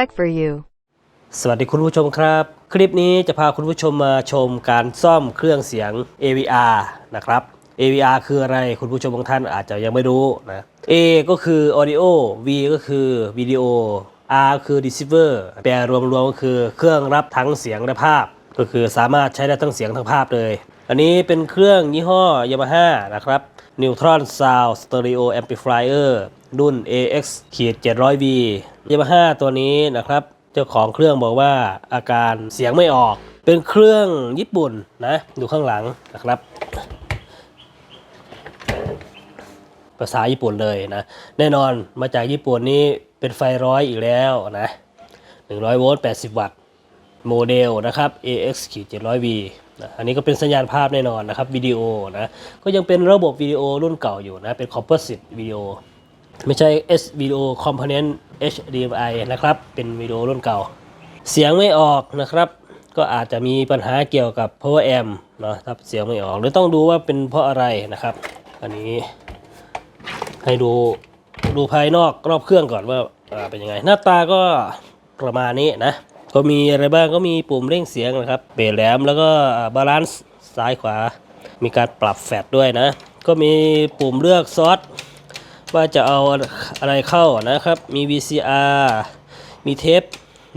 tech for you. สวัสดีคุณผู้ชมครับ คลิปนี้จะพาคุณผู้ชมมาชมการซ่อมเครื่องเสียง AVR นะครับ AVR คืออะไรคุณผู้ชมบางท่านอาจจะยังไม่รู้นะ A ก็คือ Audio V ก็คือวิดีโอ R คือ Receiver แปลรวมๆก็คือเครื่องรับทั้งเสียงและภาพ ก็คือสามารถใช้ได้ทั้งเสียงทั้งภาพเลย อันนี้เป็นเครื่องยี่ห้อ Yamaha นะครับ Neutron Sound Stereo Amplifier รุ่น AX 700V Yamaha ตัวนี้นะครับ เจ้าของเครื่องบอกว่าอาการเสียงไม่ออก เป็นเครื่องญี่ปุ่นนะดูข้างหลังนะครับ ภาษาญี่ปุ่นเลยนะ แน่นอนมาจากญี่ปุ่นนี่เป็นไฟร้อยอีกแล้วนะ100โวลต์80 วัตต์ โมเดลนะครับ AX 700V นะอันนี้ก็เป็นสัญญาณภาพแน่นอนนะครับวิดีโอนะก็ยังเป็นระบบวิดีโอรุ่นเก่าอยู่นะเป็น Composite วิดีโอไม่ใช่ S Video Component HDMI นะครับ เป็นวิดีโอรุ่นเก่า เสียงไม่ออกนะครับ ก็อาจจะมีปัญหาเกี่ยวกับ power amp เนาะถ้าเสียงไม่ออกหรือต้องดูว่าเป็นเพราะอะไรนะครับ อันนี้ให้ดูดูภายนอกรอบเครื่องก่อนว่าเป็นยังไง หน้าตาก็ประมาณนี้นะ ก็มีอะไรบ้างก็มีปุ่มเร่งเสียงนะครับเบสแหลมแล้วก็บาลานซ์ซ้ายขวา มีการปรับแฟดด้วยนะ ก็มีปุ่มเลือกซอสว่าจะเอาอะไรเข้านะครับ มี VCR มีเทป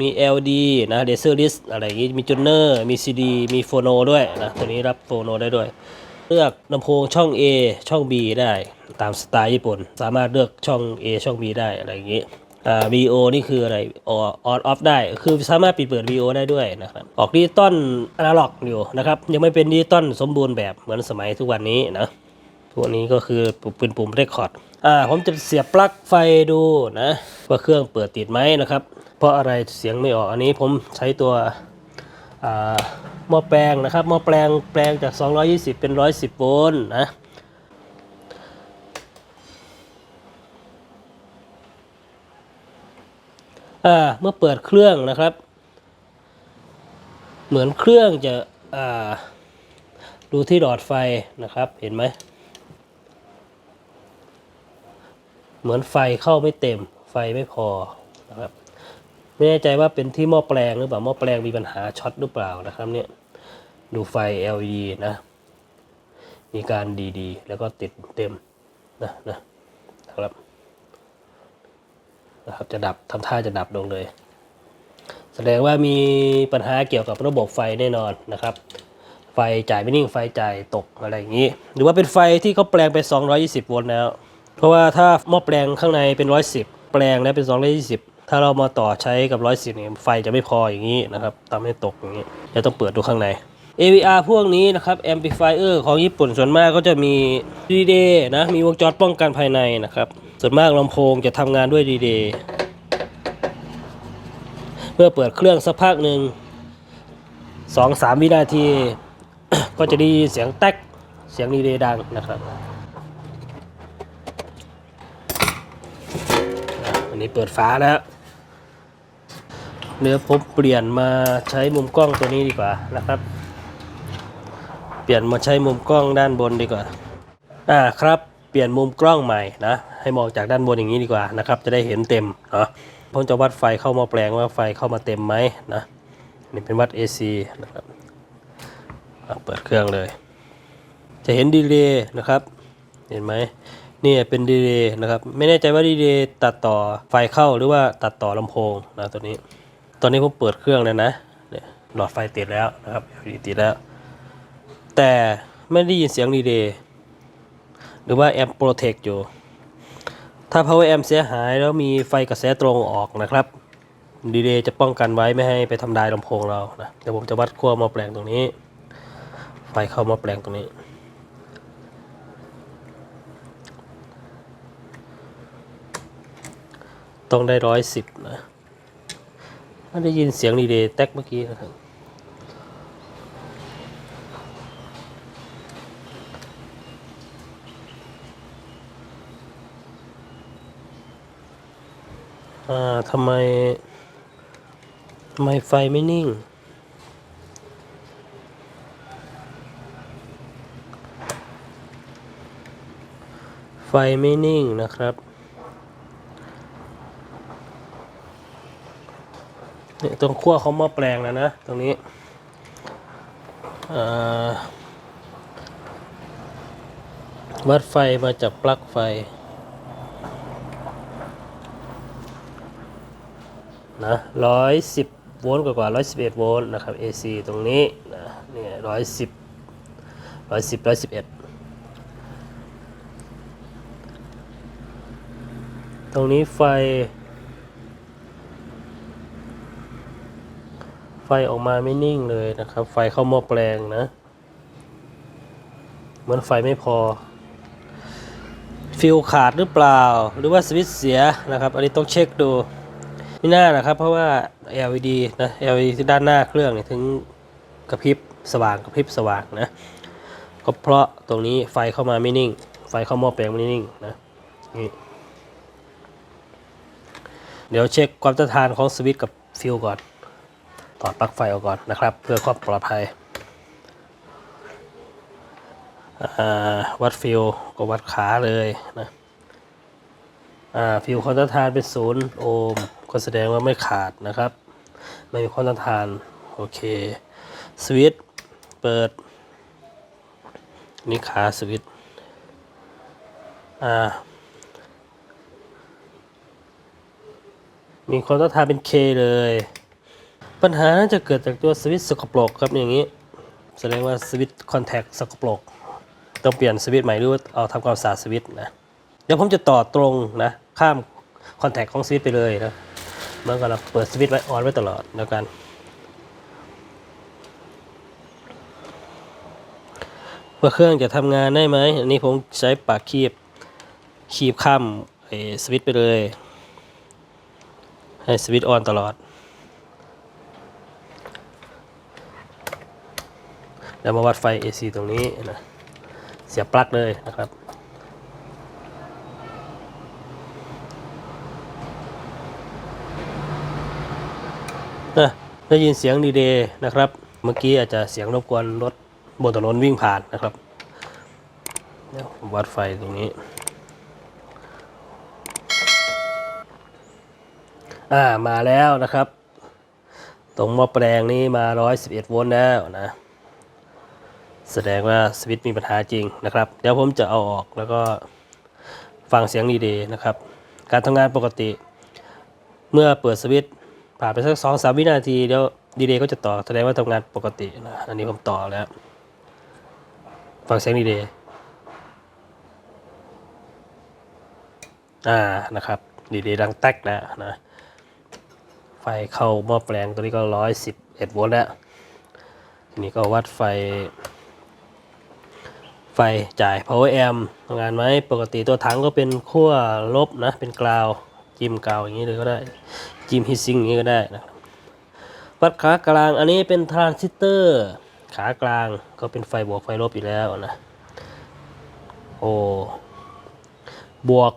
มี LD นะเดซอร์ลิสอะไรอย่างงี้ มีจูเนอร์ มี CD มีโฟโนด้วยนะ ตัวนี้รับโฟโนได้ด้วย เลือกลำโพงช่อง A ช่อง B ได้ ตามสไตล์ญี่ปุ่น สามารถเลือกช่อง A ช่อง B ได้อะไรอย่างงี้ อ่า VO นี่คืออะไร on off ได้ คือสามารถปิดเปิด VO ได้ด้วยนะครับ ออกดิจิตอลอนาล็อกอยู่นะครับ ยังไม่เป็นดิจิตอลสมบูรณ์แบบเหมือนสมัยทุกวันนี้นะตัวนี้ก็คือปุ่มป็นปุ่มเรคคอร์ดอ่าผมจะเสียบปลั๊กไฟดูนะว่าเครื่องเปิดติดไหมนะครับ เพราะอะไรเสียงไม่ออกอันนี้ผมใช้ตัวอ่าหม้อแปลงนะครับหม้อแปลงแปลงจาก 220 เป็น 110 โวลต์นะ อ่าเมื่อเปิดเครื่องนะครับ เหมือนเครื่องจะอ่าดูที่หลอดไฟนะครับเห็นไหมเหมือนไฟเข้าไม่เต็มไฟไม่พอนะครับไม่แน่ใจว่าเป็นที่หม้อแปลงหรือเปล่าหม้อแปลงมีปัญหาช็อตหรือเปล่านะครับเนี่ยดูไฟ LED นะ มีการดีๆ แล้วก็ติดเต็มนะนะนะครับ นะครับจะดับทำท่าจะดับลงเลย แสดงว่ามีปัญหาเกี่ยวกับระบบไฟแน่นอนนะครับ ไฟจ่ายไม่นิ่งไฟจ่ายตกอะไรอย่างนี้ หรือว่าเป็นไฟที่เขาแปลงไป 220 โวลต์แล้ว เพราะว่าถ้าหม้อแปลงข้างในเป็น 110 แปลงแล้วเป็น 220 ถ้าเรามาต่อใช้กับ 110เนี่ยไฟจะไม่พออย่างนี้นะครับทำให้ตกอย่างนี้จะต้องเปิดดูข้างใน AVR พวกนี้นะครับ amplifier ของญี่ปุ่นส่วนมากก็จะมี D-Day นะ มีวงจรป้องกันภายในนะครับ ส่วนมากลำโพงจะทำงานด้วย D-Day เมื่อเปิดเครื่องสักพักหนึ่งสองสามวินาที ก็จะได้เสียงแต๊กเสียงดีเดย์ดังนะครับอันนี้เปิดฝาแล้วเดี๋ยวผมเปลี่ยนมาใช้มุมกล้องตัวนี้ดีกว่านะครับ เปลี่ยนมาใช้มุมกล้องด้านบนดีกว่า อ่าครับ เปลี่ยนมุมกล้องใหม่นะ ให้มองจากด้านบนอย่างนี้ดีกว่านะครับ จะได้เห็นเต็มเนาะผมจะวัดไฟเข้ามาแปลงว่าไฟเข้ามาเต็มไหมนะนี่เป็นวัด AC นะครับเปิดเครื่องเลย จะเห็นดีเลย์นะครับ เห็นไหมนี่เป็นดีเลย์นะครับ ไม่แน่ใจว่าดีเลย์ตัดต่อไฟเข้าหรือว่าตัดต่อลำโพงนะตัวนี้ ตอนนี้ผมเปิดเครื่องแล้วนะเนี่ยหลอดไฟติดแล้วนะครับติดแล้ว แต่ไม่ได้ยินเสียงดีเลย์ หรือว่าแอมโปรเทคอยู่ ถ้า power amp เสียหายแล้วมีไฟกระแสตรงออกนะครับดีเลย์จะป้องกันไว้ไม่ให้ไปทำลายลำโพงเรานะเดี๋ยวผมจะวัดขั้วมาแปลงตรงนี้ ไฟเข้ามาแปลงตรงนี้ต้องได้ร้อยสิบนะไม่ได้ยินเสียงดีเลย์แท็กเมื่อกี้นะครับ อ่าทำไมทำไมไฟไม่นิ่ง ไฟไม่นิ่งนะครับเนี่ยตรงขั้วเของหม้อแปลงแล้วนะ ตรงนี้วัดไฟมาจากปลั๊กไฟ นะร้อยสิบโวลต์กว่าร้อยสิบเอ็ดโวลต์นะครับ AC ตรงนี้นะเนี่ยร้อยสิบร้อยสิบร้อยสิบเอ็ดตรงนี้ไฟ ไฟออกมาไม่นิ่งเลยนะครับ ไฟเข้าหม้อแปลงนะ เหมือนไฟไม่พอ ฟิลขาดหรือเปล่า หรือว่าสวิตช์เสียนะครับ อันนี้ต้องเช็คดู ไม่น่านะครับ เพราะว่า LED นะ LED ที่ด้านหน้าเครื่องเนี่ยถึงกระพริบสว่างกระพริบสว่างนะก็เพราะตรงนี้ไฟเข้ามาไม่นิ่ง ไฟเข้าหม้อแปลงไม่นิ่งนะนี่เดี๋ยวเช็คความต้านทานของสวิตช์กับฟิลก่อนถอดปลั๊กไฟออกก่อนนะครับ เพื่อความปลอดภัยวัดฟิลก็วัดขาเลยนะ ฟิลความต้านทานเป็นศูนย์โอห์มก็แสดงว่าไม่ขาดนะครับ ไม่มีความต้านทาน โอเค สวิตช์เปิด นี่ขาสวิตช์อ่ามีความต้านทานเป็น K เลย ปัญหาน่าจะเกิดจากตัวสวิตช์สกปรกครับอย่างนี้ แสดงว่าสวิตช์คอนแทคสกปรก ต้องเปลี่ยนสวิตช์ใหม่หรือว่าเอาทำความสะอาดสวิตช์นะ เดี๋ยวผมจะต่อตรงนะข้ามคอนแทคของสวิตไปเลยนะเมื่อก่อนเราเปิดสวิตไว้ออนไว้ตลอดแล้วกัน ว่าเครื่องจะทำงานได้ไหมอันนี้ผมใช้ปากคีบคีบข้ามไอ้สวิตไปเลย ให้สวิตออนตลอดแล้วมาวัดไฟ AC ตรงนี้นะเสียบปลั๊กเลยนะครับ นะได้ยินเสียงดีเดย์นะครับ เมื่อกี้อาจจะเสียงรบกวนรถบนถนนวิ่งผ่านนะครับเดี๋ยวผมวัดไฟตรงนี้ อ่ามาแล้วนะครับ ตรงหม้อแปลงนี้มา 111 โวลต์แล้วนะ แสดงว่าสวิตช์มีปัญหาจริงนะครับ เดี๋ยวผมจะเอาออกแล้วก็ฟังเสียงดีๆนะครับ การทำงานปกติ เมื่อเปิดสวิตช์ ผ่านไปสักสองสามวินาทีเดี๋ยวดีเดย์ก็จะต่อแสดงว่าทำงานปกตินะอันนี้ผมต่อแล้วฟังเสียงดีเดย์อ่านะครับดีเดย์ดังแตกแล้วนะไฟเข้าหม้อแปลงตัวนี้ก็ร้อยสิบเอ็ดโวลต์แล้วทีนี้ก็วัดไฟ ไฟจ่าย power amp ทำงานไหมปกติตัวถังก็เป็นขั้วลบนะเป็นกราว จิ้มกาวอย่างนี้เลยก็ได้ จิ้มฮีทซิงอย่างนี้ก็ได้นะครับวัดขากลางอันนี้เป็นทรานซิสเตอร์ ขากลางก็เป็นไฟบวกไฟลบอยู่แล้วนะ โอ้บวก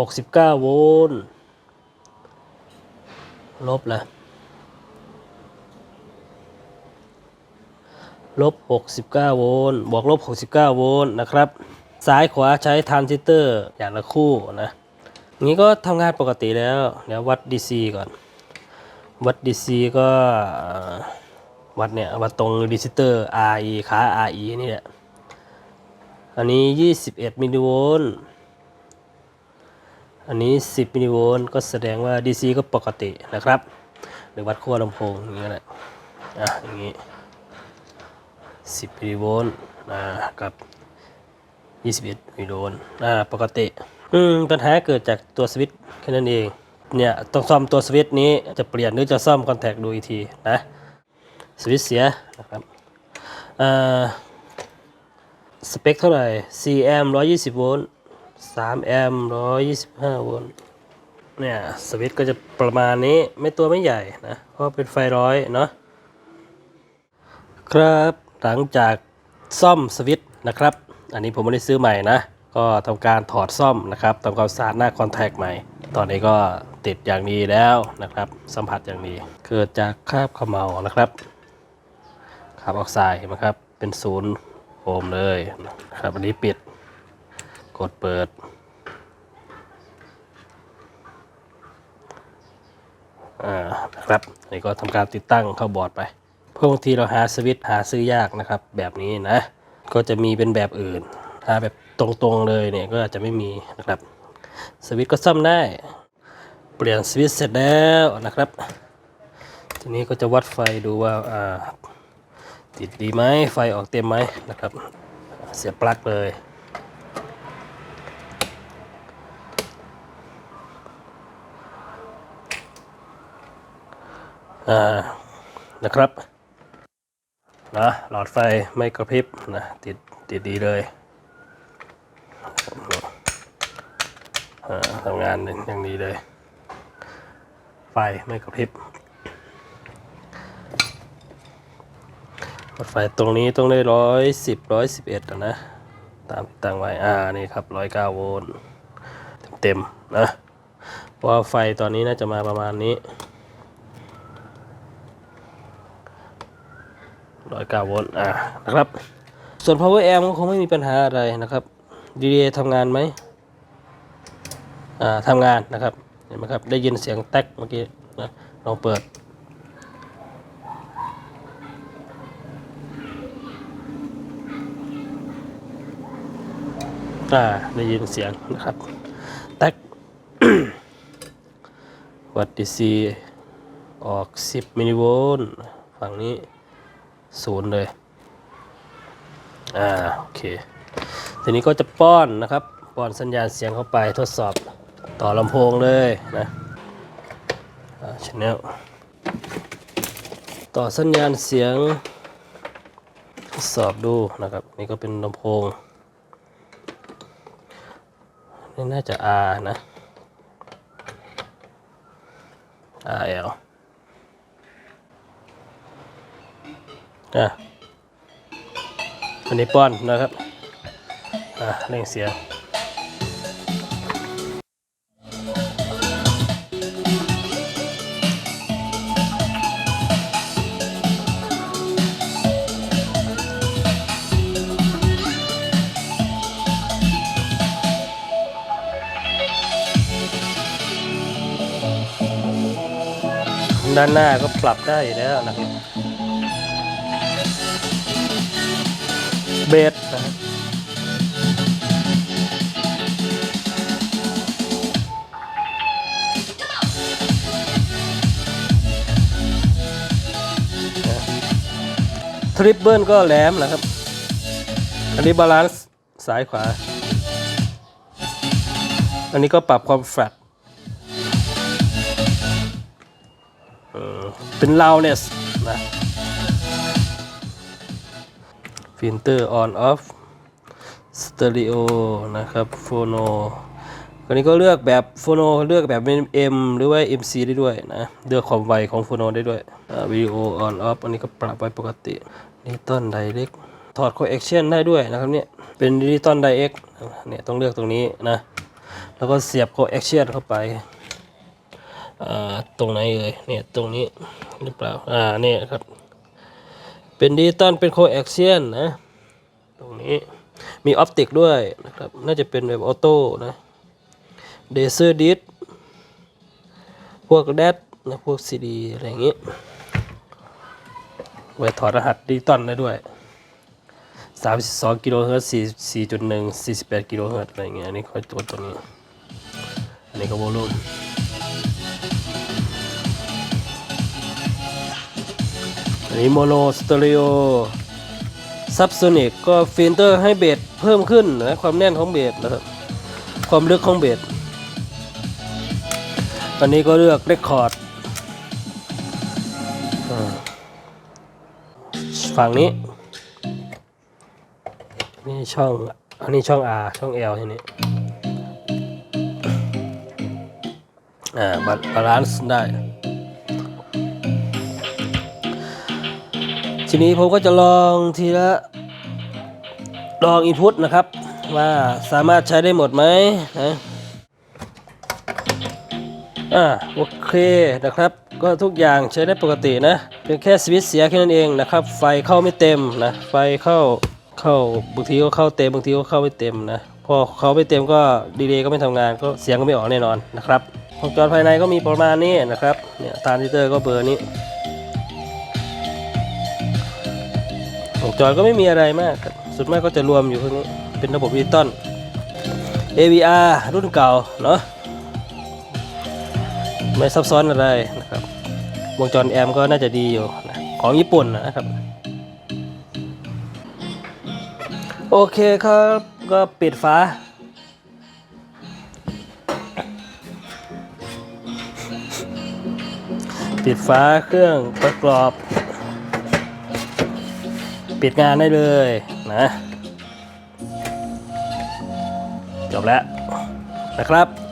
69 โวลต์ลบละลบ 69 โวลต์บวกลบ 69 โวลต์นะครับ ซ้ายขวาใช้ทรานซิสเตอร์อย่างละคู่นะ นี้ก็ทำงานปกติแล้ว เดี๋ยววัด DC ก่อน วัด DC ก็วัดเนี่ย วัดตรงรีซิสเตอร์ RE ขา RE นี่แหละ อันนี้ 21 มิลลิโวลต์ อันนี้ 10 มิลลิโวลต์ ก็แสดงว่า DC ก็ปกตินะครับ หรือวัดขั้วลำโพงอย่างนี้ยแหละ อะ อย่างนี้ 10 มิลลิโวลต์ อ่า กับ 21 มิลลิโวลต์ อ่า ปกติ อืมปัญหาเกิดจากตัวสวิตช์แค่นั้นเองเนี่ยต้องซ่อมตัวสวิตช์นี้จะเปลี่ยนหรือจะซ่อมคอนแทคดูอีกทีนะสวิตช์เสียนะครับอ่าสเปคเท่าไหร่4แอมป์120 โวลต์3แอมป์125 โวลต์เนี่ยสวิตช์ก็จะประมาณนี้ไม่ตัวไม่ใหญ่นะเพราะเป็นไฟร้อยเนาะครับหลังจากซ่อมสวิตช์นะครับ อันนี้ผมไม่ได้ซื้อใหม่นะ ก็ทำการถอดซ่อมนะครับทำความสะอาดหน้าคอนแทคใหม่ ตอนนี้ก็ติดอย่างดีแล้วนะครับ สัมผัสอย่างดีเกิดจากคราบเขมเหลานะครับคราบออกไซด์นไหมครับ เป็นศูนย์โอห์มเลยนะครับอันนี้ปิด กดเปิดอ่านะครับนี่ก็ทำการติดตั้งเข้าบอร์ดไปเพราะบางทีเราหาสวิตช์หาซื้อยากนะครับ แบบนี้นะ ก็จะมีเป็นแบบอื่นหาแบบ ตรงๆเลยเนี่ยก็อาจจะไม่มีนะครับสวิตช์ก็ซ่อมได้ เปลี่ยนสวิตช์เสร็จแล้วนะครับ ทีนี้ก็จะวัดไฟดูว่าอ่าติดดีไหมไฟออกเต็มไหมนะครับ เสียบปลั๊กเลยอ่านะครับนะหลอดไฟไม่กระพริบนะติดติดดีเลย ทำงานอย่างดีเลย ไฟไม่กระพริบหลอดไฟตรงนี้ต้องได้ร้อยสิบร้อยสิบเอ็ดนะ ตามที่ตั้งไว้อ่านี่ครับร้อยเก้าโวลต์เต็มๆนะเพราะว่าไฟตอนนี้น่าจะมาประมาณนี้ร้อยเก้าโวลต์อ่านะครับ ส่วน power amp ก็คงไม่มีปัญหาอะไรนะครับ ดีเทำงานไหมอ่าทำงานนะครับ เห็นไหมครับ ได้ยินเสียงแท็กเมื่อกี้นะลองเปิด อ่า ได้ยินเสียงนะครับ แท็กวัดดีซีออก 10 มิลลิโวลต์ฝั่งนี้ศูนย์เลย อ่า โอเค ทีนี้ก็จะป้อนนะครับป้อนสัญญาณเสียงเข้าไปทดสอบต่อลำโพงเลยนะอ่าชแนลต่อสัญญาณเสียงทดสอบดูนะครับ นี่ก็เป็นลำโพงนี่น่าจะ R นะ RL อะอันนี้ป้อนนะครับ อะเร่งเสียงด้านหน้าก็ปรับได้แล้วนะครับเบสนะครับ ทริปเบิลก็แหลมนะครับ อันนี้บาลานซ์ซ้ายขวา อันนี้ก็ปรับความแฟลตเออเป็น loudness นะฟิลเตอร์ on off stereo นะครับโฟโน อันนี้ก็เลือกแบบโฟโนเลือกแบบ M หรือว่า MC ได้ด้วยนะ เลือกความไวของโฟโนได้ด้วยวิดีโอ on off อันนี้ก็ปรับไว้ปกตินี่ต้นไดเ c กถอด coaxial ได้ด้วยนะครับเนี่ยเป็นดิจิตอลไดเ c กเนี่ยต้องเลือกตรงนี้นะ แล้วก็เสียบ coaxial เข้าไปตรงไหนเอ่ยเนี่ยตรงนี้หรือเปล่าอ่าเนี่ยครับ เป็นดิจิตอลเป็นโคแอคเชียนนะ ตรงนี้มีออปติกด้วยนะครับ น่าจะเป็นแบบออโต้นะ เดเซอร์ดิสพวกแดดนะพวกซีดีอะไรอย่างงี้ ไว้ถอดรหัสดิจิตอลได้ด้วย 32กิโลเฮิรตซ์4 4.1 48กิโลเฮิรตซ์อะไรเงี้ยอันนี้คอยตัวตัวนี้ อันนี้ก็โวลูมอันนี้โมโนสเตอริโอซับโซนิกก็ฟิลเตอร์ให้เบสเพิ่มขึ้นนะความแน่นของเบสนะครับความลึกของเบส ตอนนี้ก็เลือกเรคคอร์ดฝั่งนี้ นี่ช่อง อันนี้ช่อง R ช่อง L ทีนี้อ่าบาลานซ์ได้ ทีนี้ผมก็จะลองทีละ ลองอินพุตนะครับ ว่าสามารถใช้ได้หมดไหมนะ อ่าโอเคนะครับ ก็ทุกอย่างใช้ได้ปกตินะเป็นแค่สวิตช์เสียแค่นั้นเองนะครับ ไฟเข้าไม่เต็มนะ ไฟเข้าเข้าบางทีก็เข้าเต็มบางทีก็เข้าไม่เต็มนะพอเขาไม่เต็มก็ดีเลย์ก็ไม่ทำงานก็เสียงก็ไม่ออกแน่นอนนะครับวงจรภายในก็มีประมาณนี้นะครับเนี่ยทรานซิสเตอร์ก็เบอร์นี้วงจรก็ไม่มีอะไรมากสุดมากก็จะรวมอยู่พวกนี้เป็นระบบดิจิตอล AVR รุ่นเก่าเนาะ ไม่ซับซ้อนอะไรนะครับ วงจรแอมก็น่าจะดีอยู่นะของญี่ปุ่นนะครับ โอเคครับก็ปิดฝาปิดฝาเครื่องประกอบ ปิดงานได้เลยนะจบแล้วนะครับ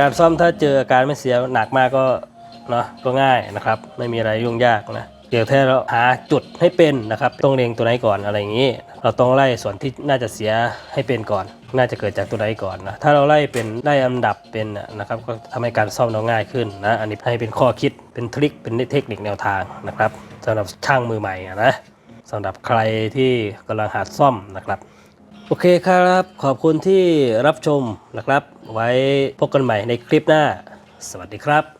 การซ่อมถ้าเจออาการไม่เสียหนักมากก็เนาะก็ง่ายนะครับ ไม่มีอะไรยุ่งยากนะเดี๋ยวแค่เราหาจุดให้เป็นนะครับต้องเรียงตัวไหนก่อนอะไรอย่างนี้ เราต้องไล่ส่วนที่น่าจะเสียให้เป็นก่อน น่าจะเกิดจากตัวไหนก่อนนะถ้าเราไล่เป็นได้อันดับเป็นนะครับก็ทำให้การซ่อมเราง่ายขึ้นนะอันนี้ให้เป็นข้อคิดเป็นทริคเป็นเทคนิคแนวทางนะครับสำหรับช่างมือใหม่นะสำหรับใครที่กำลังหัดซ่อมนะครับ โอเคครับ ขอบคุณที่รับชมนะครับ ไว้พบกันใหม่ในคลิปหน้า สวัสดีครับ